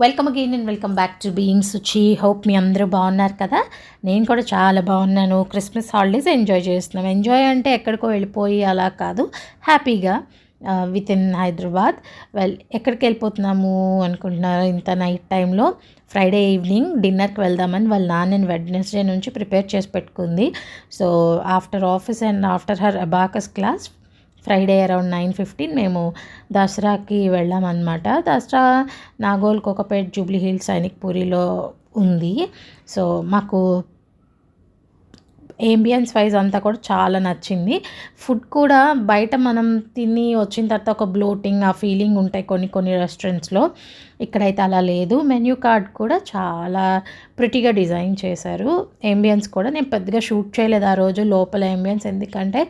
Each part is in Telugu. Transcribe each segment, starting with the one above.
Welcome again and welcome back to being Suchi hope మీ అందరూ బాగున్నారు కదా? నేను కూడా చాలా బాగున్నాను. క్రిస్మస్ హాలిడేస్ ఎంజాయ్ చేస్తున్నాం. ఎంజాయ్ అంటే ఎక్కడికో వెళ్ళిపోయి అలా కాదు. హ్యాపీగా విత్ ఇన్ హైదరాబాద్. వెల్ ఎక్కడికి వెళ్ళిపోతున్నాము అనుకుంటున్నారు ఇంత నైట్ టైంలో ఫ్రైడే ఈవినింగ్ డిన్నర్కి వెళ్దామని వాళ్ళ నాన్న వెడ్నెస్డే నుంచి ప్రిపేర్ చేసి పెట్టుకుంది. So after office and after her abacus class Friday around nine fifteen మేము దసరాకి వెళ్ళామన్నమాట. దసరా నాగోల్ కోకపేట్ జూబ్లీ హిల్స్ సైనిక్ పూరిలో ఉంది. సో మాకు ఏంబియన్స్ వైజ్ అంతా కూడా చాలా నచ్చింది. ఫుడ్ కూడా బయట మనం తిని వచ్చిన తర్వాత ఒక బ్లోటింగ్ ఆ ఫీలింగ్ ఉంటాయి కొన్ని కొన్ని రెస్టారెంట్స్లో ఇక్కడైతే అలా లేదు. మెన్యూ కార్డ్ కూడా చాలా ప్రిటీగా డిజైన్ చేశారు. ఏంబియన్స్ కూడా నేను పెద్దగా షూట్ చేయలేదు ఆ రోజు లోపల ఏంబియన్స్ ఎందుకంటే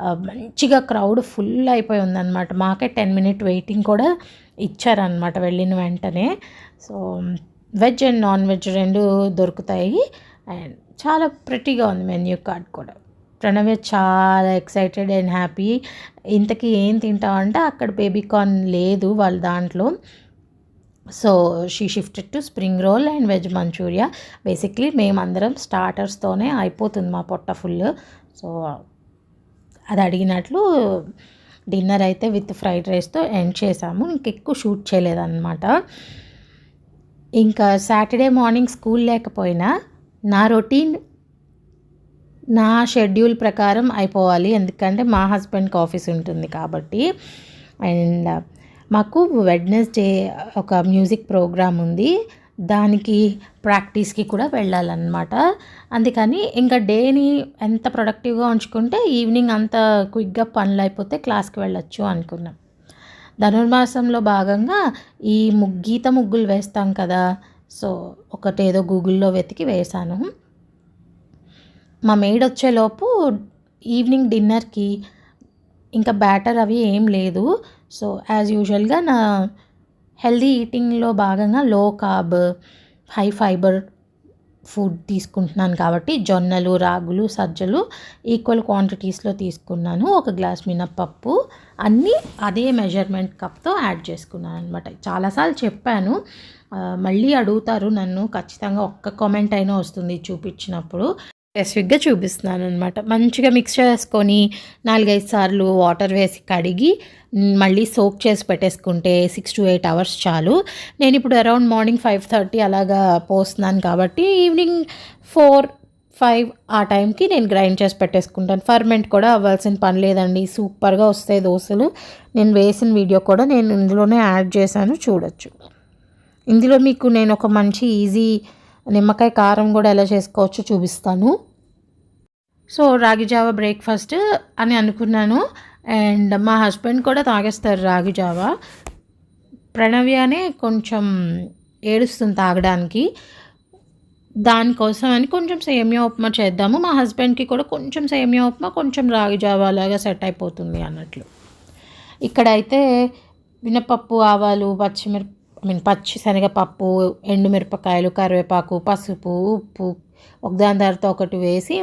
మంచిగా క్రౌడ్ ఫుల్ అయిపోయి ఉందన్నమాట. మాకే టెన్ మినిట్ వెయిటింగ్ కూడా ఇచ్చారనమాట వెళ్ళిన వెంటనే. So veg and non veg రెండు దొరుకుతాయి. అండ్ చాలా ప్రెటీగా ఉంది మెన్యూ కార్డ్ కూడా. ప్రణవ్య చాలా ఎక్సైటెడ్ అండ్ హ్యాపీ ఇంతకీ ఏం తింటావంటే? అక్కడ బేబీకార్న్ లేదు వాళ్ళ దాంట్లో. So she shifted to spring roll and veg Manchurian basically మేమందరం స్టార్టర్స్తోనే అయిపోతుంది మా పొట్ట ఫుల్ సో అది అడిగినట్లు డిన్నర్ అయితే విత్ ఫ్రైడ్ రైస్తో ఎండ్ చేసాము. ఇంకెక్కువ షూట్ చేయలేదన్నమాట. ఇంకా సాటర్డే మార్నింగ్ స్కూల్ లేకపోయినా నా రొటీన్ నా షెడ్యూల్ ప్రకారం అయిపోవాలి. ఎందుకంటే మా హస్బెండ్కి ఆఫీస్ ఉంటుంది కాబట్టి. అండ్ మాకు వెడ్నెస్డే ఒక మ్యూజిక్ ప్రోగ్రామ్ ఉంది. దానికి ప్రాక్టీస్కి కూడా వెళ్ళాలన్నమాట. అందుకని ఇంకా డేని ఎంత ప్రొడక్టివ్గా ఉంచుకుంటే ఈవినింగ్ అంత క్విక్గా పనులు అయిపోతే క్లాస్కి వెళ్ళొచ్చు అనుకున్నాం. ధనుర్మాసంలో భాగంగా ఈ ముగ్ గీత ముగ్గులు వేస్తాం కదా సో ఒకటేదో గూగుల్లో వెతికి వేశాను మా మెయిడ్ వచ్చేలోపు ఈవినింగ్ డిన్నర్కి ఇంకా బ్యాటర్ అవి ఏం లేదు. సో యాజ్ యూజువల్గా నా హెల్దీ ఈటింగ్లో భాగంగా లో కార్బ్ హై ఫైబర్ ఫుడ్ తీసుకుంటున్నాను కాబట్టి జొన్నలు రాగులు సజ్జలు ఈక్వల్ క్వాంటిటీస్లో తీసుకున్నాను. ఒక గ్లాస్ మినప్పప్పు అన్నీ అదే మెజర్మెంట్ కప్తో యాడ్ చేసుకున్నాను అనమాట చాలాసార్లు చెప్పాను మళ్ళీ అడుగుతారు నన్ను. ఖచ్చితంగా ఒక్క కామెంట్ అయినా వస్తుంది చూపించినప్పుడు. స్పెసిఫిక్గా చూపిస్తున్నాను అనమాట మంచిగా మిక్స్ చేసుకొని నాలుగైదు సార్లు వాటర్ వేసి కడిగి మళ్ళీ సోక్ చేసి పెట్టేసుకుంటే సిక్స్ టు ఎయిట్ అవర్స్ చాలు. నేను ఇప్పుడు అరౌండ్ మార్నింగ్ ఫైవ్ థర్టీ అలాగా పోస్తున్నాను కాబట్టి ఈవినింగ్ ఫోర్ ఫైవ్ ఆ టైంకి నేను గ్రైండ్ చేసి పెట్టేసుకుంటాను. ఫర్మెంట్ కూడా అవ్వాల్సిన పని లేదండి. సూపర్గా వస్తాయి దోశలు. నేను వేసిన వీడియో కూడా నేను ఇందులోనే యాడ్ చేశాను చూడొచ్చు. ఇందులో మీకు నేను ఒక మంచి ఈజీ నిమ్మకాయ కారం కూడా ఎలా చేసుకోవచ్చో చూపిస్తాను. సో రాగి జావా బ్రేక్ఫాస్ట్ అని అనుకున్నాను. అండ్ మా హస్బెండ్ కూడా తాగేస్తారు రాగి జావా. ప్రణవ్యనే కొంచెం ఏడుస్తుంది తాగడానికి. దానికోసం అని కొంచెం సేమియా ఉప్మా చేద్దాము. మా హస్బెండ్కి కూడా కొంచెం సేమియా ఉప్మా కొంచెం రాగి జావా లాగా సెట్ అయిపోతుంది అన్నట్లు. ఇక్కడైతే మినపప్పు ఆవాలు పచ్చిమిరప ఐ మీన్ పచ్చి శనగపప్పు ఎండుమిరపకాయలు కరివేపాకు పసుపు ఉప్పు ఒకదాని తర్వాత ఒకటి వేసి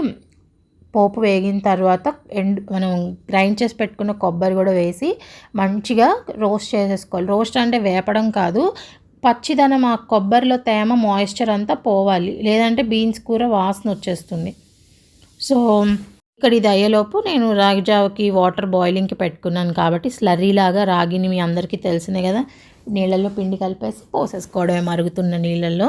పోపు వేగిన తర్వాత ఎండు మనం గ్రైండ్ చేసి పెట్టుకున్న కొబ్బరి కూడా వేసి మంచిగా రోస్ట్ చేసేసుకోవాలి. రోస్ట్ అంటే వేపడం కాదు. పచ్చిదనం ఆ కొబ్బరిలో తేమ మాయిశ్చర్ అంతా పోవాలి. లేదంటే బీన్స్ కూర వాసన వచ్చేస్తుంది. సో ఇక్కడ ఇది అయ్యేలోపు నేను రాగి జావకి వాటర్ బాయిలింగ్కి పెట్టుకున్నాను కాబట్టి స్లర్రీ లాగా రాగిని మీ అందరికీ తెలిసినే కదా. నీళ్ళల్లో పిండి కలిపేసి పోసేసుకోవడమే మరుగుతున్న నీళ్ళల్లో.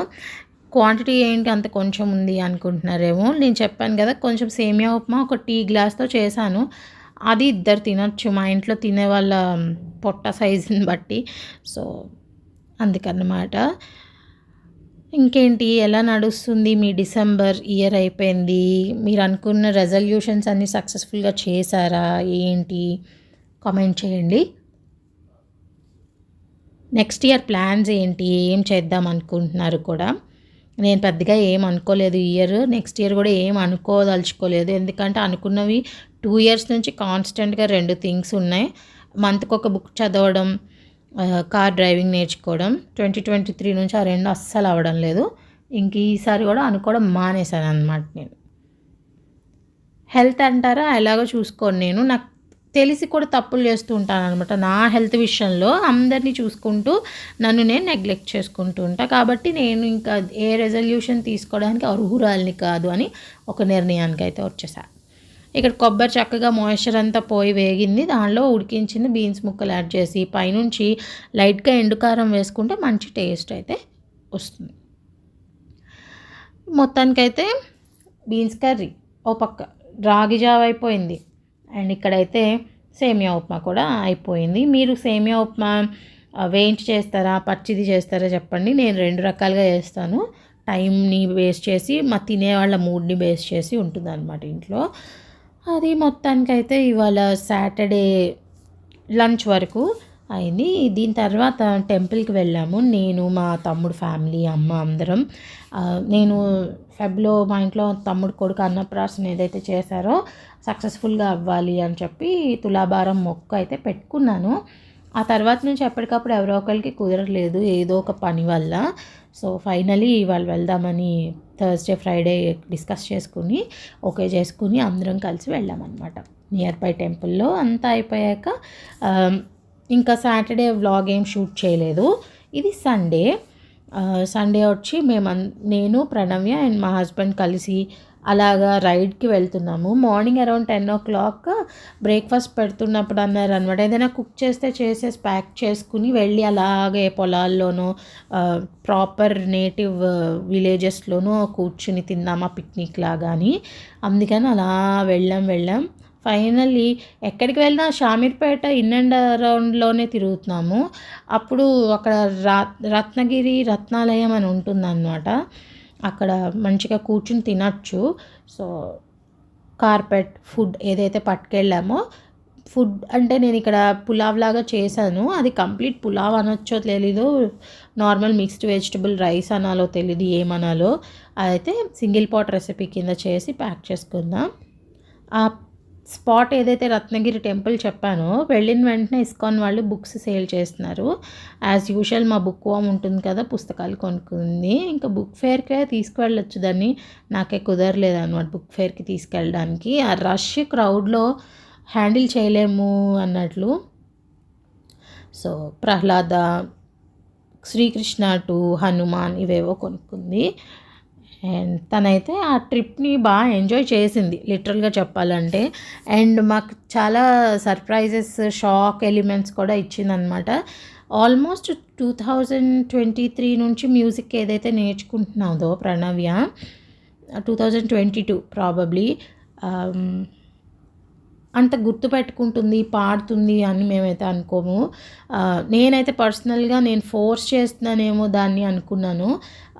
క్వాంటిటీ ఏంటి అంత కొంచెం ఉంది అనుకుంటున్నారేమో. నేను చెప్పాను కదా కొంచెం సేమియా ఉప్మా ఒక టీ గ్లాస్తో చేశాను. అది ఇద్దరు తినొచ్చు మా ఇంట్లో తినే వాళ్ళ పొట్ట సైజుని బట్టి. సో అందుకన్నమాట. ఇంకేంటి ఎలా నడుస్తుంది? మీ డిసెంబర్ ఇయర్ అయిపోయింది. మీరు అనుకున్న రెజల్యూషన్స్ అన్నీ సక్సెస్ఫుల్గా చేశారా? ఏంటి? కామెంట్ చేయండి. నెక్స్ట్ ఇయర్ ప్లాన్స్ ఏంటి? ఏం చేద్దాం అనుకుంటున్నారు కూడా. నేను పెద్దగా ఏం అనుకోలేదు. ఇయర్ నెక్స్ట్ ఇయర్ కూడా ఏం అనుకోదలుచుకోలేదు. ఎందుకంటే అనుకున్నవి టూ ఇయర్స్ నుంచి కాన్స్టెంట్గా రెండు థింగ్స్ ఉన్నాయి. మంత్కి ఒక బుక్ చదవడం కార్ డ్రైవింగ్ నేర్చుకోవడం ట్వంటీ ట్వంటీ త్రీ నుంచి ఆ రెండు అస్సలు అవ్వడం లేదు. ఇంక ఈసారి కూడా అనుకోవడం మానేశాను అనమాట నేను. హెల్త్ అంటారా? ఎలాగో చూసుకోను నేను. నాకు తెలిసి కూడా తప్పులు చేస్తూ ఉంటాను అనమాట నా హెల్త్ విషయంలో అందరినీ చూసుకుంటూ నన్ను నేను నెగ్లెక్ట్ చేసుకుంటూ ఉంటా. కాబట్టి నేను ఇంకా ఏ రెజల్యూషన్ తీసుకోవడానికి అర్హురాలిని కాదు అని ఒక నిర్ణయానికి అయితే వచ్చేసా. ఇక్కడ కొబ్బరి చక్కగా మాయిశ్చర్ అంతా పోయి వేగింది. దానిలో ఉడికించింది బీన్స్ ముక్కలు యాడ్ చేసి పైనుంచి లైట్గా ఎండుకారం వేసుకుంటే మంచి టేస్ట్ అయితే వస్తుంది. మొత్తానికైతే బీన్స్ కర్రీ ఓ పక్క. రాగి జావ అయిపోయింది. అండ్ ఇక్కడైతే సేమియా ఉప్మా కూడా అయిపోయింది. మీరు సేమియా ఉప్మా వేయించి చేస్తారా పచ్చిది చేస్తారా చెప్పండి. నేను రెండు రకాలుగా చేస్తాను. టైంని వేస్ట్ చేసి మా తినేవాళ్ళ మూడ్ని బేస్ చేసి ఉంటుంది అనమాట ఇంట్లో. అది మొత్తానికైతే ఇవాళ సాటర్డే లంచ్ వరకు అయింది. దీని తర్వాత టెంపుల్కి వెళ్ళాము. నేను మా తమ్ముడు ఫ్యామిలీ అమ్మ అందరం. నేను ఫెబ్లో మా ఇంట్లో తమ్ముడు కొడుకు అన్నప్రాసన ఏదైతే చేశారో సక్సెస్ఫుల్గా అవ్వాలి అని చెప్పి తులాభారం మొక్క అయితే పెట్టుకున్నాను. ఆ తర్వాత నుంచి ఎప్పటికప్పుడు ఎవరో ఒకరికి కుదరలేదు ఏదో ఒక పని వల్ల. సో ఫైనలీ వాళ్ళు వెళ్దామని థర్స్డే ఫ్రైడే డిస్కస్ చేసుకుని ఓకే చేసుకుని అందరం కలిసి వెళ్ళామన్నమాట. నియర్ బై టెంపుల్లో అంతా అయిపోయాక ఇంకా సాటర్డే వ్లాగ్ ఏం షూట్ చేయలేదు. ఇది సండే. సండే వచ్చి మేము అన్- నేను ప్రణవ్య అండ్ మా హస్బెండ్ కలిసి అలాగా రైడ్కి వెళ్తున్నాము. Morning around ten o'clock breakfast పెడుతున్నప్పుడు అన్నారు అనమాట ఏదైనా కుక్ చేస్తే చేసేసి ప్యాక్ చేసుకుని వెళ్ళి అలాగే పొలాల్లోనూ ప్రాపర్ నేటివ్ విలేజెస్లోనూ కూర్చుని తిందామా పిక్నిక్ లాగా అని అందుకని అలా వెళ్ళాం వెళ్ళాం. ఫైనల్లీ ఎక్కడికి వెళ్ళినా షామీర్పేట ఇన్ అండ్ అరౌండ్లోనే తిరుగుతున్నాము. అప్పుడు అక్కడ రా రత్నగిరి రత్నాలయం అని ఉంటుందన్నమాట. అక్కడ మంచిగా కూర్చుని తినచ్చు. సో కార్పెట్ ఫుడ్ ఏదైతే పట్టుకెళ్ళామో ఫుడ్ అంటే నేను ఇక్కడ పులావ్ లాగా చేశాను. అది కంప్లీట్ పులావ్ అనొచ్చో తెలీదు నార్మల్ మిక్స్డ్ వెజిటబుల్ రైస్ అనాలో తెలీదు ఏమనాలో. అయితే సింగిల్ పాట్ రెసిపీ కింద చేసి ప్యాక్ చేసుకుందాం. ఆ స్పాట్ ఏదైతే రత్నగిరి టెంపుల్ చెప్పానో వెళ్ళిన వెంటనే ఇస్కాన్ వాళ్ళు బుక్స్ సేల్ చేస్తున్నారు. యాజ్ యూజువల్ మా బుక్ వామ్ ఉంటుంది కదా పుస్తకాలు కొనుక్కుంది. ఇంకా బుక్ ఫేర్కే తీసుకువెళ్ళొచ్చు దాన్ని. నాకే కుదరలేదు అనమాట బుక్ ఫేర్కి తీసుకెళ్ళడానికి. ఆ రష్ క్రౌడ్లో హ్యాండిల్ చేయలేము అన్నట్లు. సో ప్రహ్లాద శ్రీకృష్ణ టు హనుమాన్ ఇవేవో కొనుక్కుంది. అండ్ తనైతే ఆ ట్రిప్ని బాగా ఎంజాయ్ చేసింది లిటరల్గా చెప్పాలంటే. అండ్ మాకు చాలా సర్ప్రైజెస్ షాక్ ఎలిమెంట్స్ కూడా ఇచ్చిందనమాట. Almost two thousand twenty three నుంచి మ్యూజిక్ ఏదైతే నేర్చుకుంటున్నాదో Pranavya two thousand twenty two probably అంత గుర్తుపెట్టుకుంటుంది పాడుతుంది అని మేమైతే అనుకోము. నేనైతే పర్సనల్గా నేను ఫోర్స్ చేస్తున్నానేమో దాన్ని అనుకున్నాను.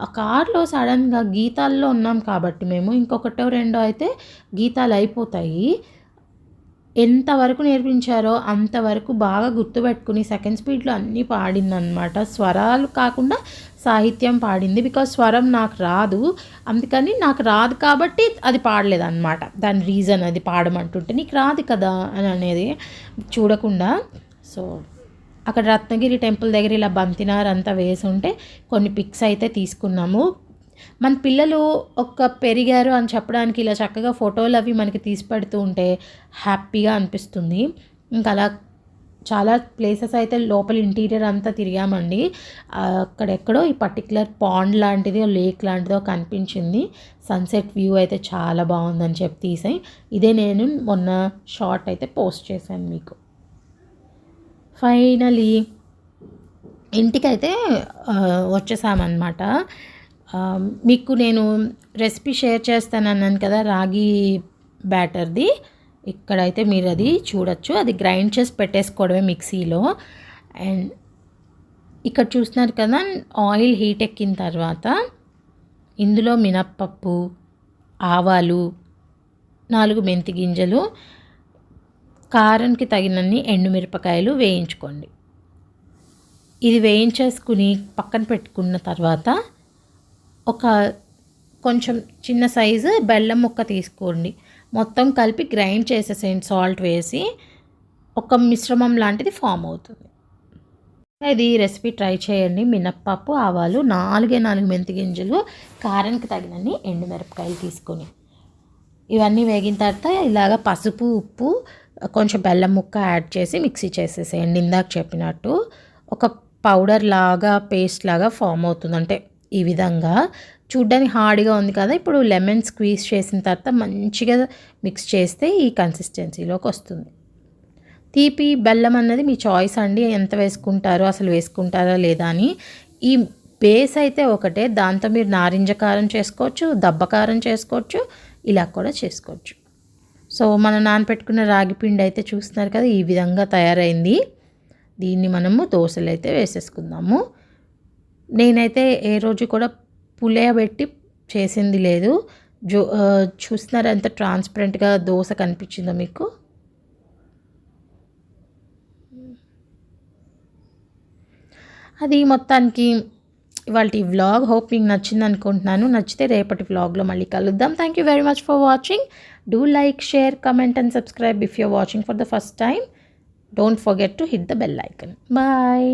ఆ కార్లో సడన్గా గీతాల్లో ఉన్నాం కాబట్టి మేము. ఇంకొకటో రెండో అయితే గీతాలు అయిపోతాయి. ఎంతవరకు నేర్పించారో అంతవరకు బాగా గుర్తుపెట్టుకుని సెకండ్ స్పీడ్లో అన్నీ పాడిందనమాట స్వరాలు కాకుండా సాహిత్యం పాడింది. బికాజ్ స్వరం నాకు రాదు. అందుకని నాకు రాదు కాబట్టి అది పాడలేదన్నమాట. దాని రీజన్ అది పాడమంటుంటే నీకు రాదు కదా అని అనేది చూడకుండా. సో అక్కడ రత్నగిరి టెంపుల్ దగ్గర ఇలా బంతినార్ అంతా వేసి ఉంటే కొన్ని పిక్స్ అయితే తీసుకున్నాము. మన పిల్లలు ఒక పెరిగారు అని చెప్పడానికి ఇలా చక్కగా ఫోటోలు అవి మనకి తీసి పెడుతూ ఉంటే హ్యాపీగా అనిపిస్తుంది. ఇంకా అలా చాలా ప్లేసెస్ అయితే లోపల ఇంటీరియర్ అంతా తిరిగామండి. అక్కడెక్కడో ఈ పర్టికులర్ పాండ్ లాంటిది లేక్ లాంటిదో కనిపించింది. సన్సెట్ వ్యూ అయితే చాలా బాగుందని చెప్పి తీసాయి. ఇదే నేను మొన్న షార్ట్ అయితే పోస్ట్ చేశాను మీకు. ఫైనలీ ఇంటికైతే వచ్చేసామన్నమాట. మీకు నేను రెసిపీ షేర్ చేస్తాను అన్నాను కదా రాగి బ్యాటర్ది. ఇక్కడైతే మీరు అది చూడొచ్చు. అది గ్రైండ్ చేసి పెట్టేసుకోవడమే మిక్సీలో. అండ్ ఇక్కడ చూస్తున్నారు కదా ఆయిల్ హీట్ ఎక్కిన తర్వాత ఇందులో మినప్పప్పు ఆవాలు నాలుగు మెంతి గింజలు కారంకి తగినన్ని ఎండుమిరపకాయలు వేయించుకోండి. ఇది వేయించేసుకుని పక్కన పెట్టుకున్న తర్వాత ఒక కొంచెం చిన్న సైజు బెల్లం ముక్క తీసుకోండి. మొత్తం కలిపి గ్రైండ్ చేసేసేయండి. సాల్ట్ వేసి ఒక మిశ్రమం లాంటిది ఫామ్ అవుతుంది. ఇది రెసిపీ ట్రై చేయండి. మినప్పప్పు ఆవాలు నాలుగే నాలుగు మెంతి గింజలు కారానికి తగినన్ని ఎండుమిరపకాయలు తీసుకొని. ఇవన్నీ వేగిన తర్వాత ఇలాగ పసుపు ఉప్పు కొంచెం బెల్లం ముక్క యాడ్ చేసి మిక్సీ చేసేసేయండి. ఇందాక చెప్పినట్టు ఒక పౌడర్ లాగా పేస్ట్ లాగా ఫామ్ అవుతుంది. అంటే ఈ విధంగా చూడ్డానికి హార్డ్గా ఉంది కదా. ఇప్పుడు లెమన్ స్క్వీజ్ చేసిన తర్వాత మంచిగా మిక్స్ చేస్తే ఈ కన్సిస్టెన్సీలోకి వస్తుంది. తీపి బెల్లం అన్నది మీ చాయిస్ అండి. ఎంత వేసుకుంటారో అసలు వేసుకుంటారా లేదా అని. ఈ బేస్ అయితే ఒకటే. దాంతో మీరు నారింజ కారం చేసుకోవచ్చు దబ్బ కారం చేసుకోవచ్చు ఇలా కూడా చేసుకోవచ్చు. సో మనం నానపెట్టుకున్న రాగి పిండి అయితే చూస్తున్నారు కదా ఈ విధంగా తయారైంది. దీన్ని మనము దోశలు అయితే వేసేసుకుందాము. నేనైతే ఏ రోజు కూడా పులియబెట్టి చేసింది లేదు. జో చూస్తున్నారు ఎంత ట్రాన్స్పరెంట్గా దోశ కనిపించిందో మీకు? అది మొత్తానికి ఇవాళ ఈ వ్లాగ్ హోప్ మీకు నచ్చింది అనుకుంటున్నాను. నచ్చితే రేపటి వ్లాగ్లో మళ్ళీ కలుద్దాం. Thank you very much for watching do like share comment and subscribe if you're watching for the first time don't forget to hit the bell icon bye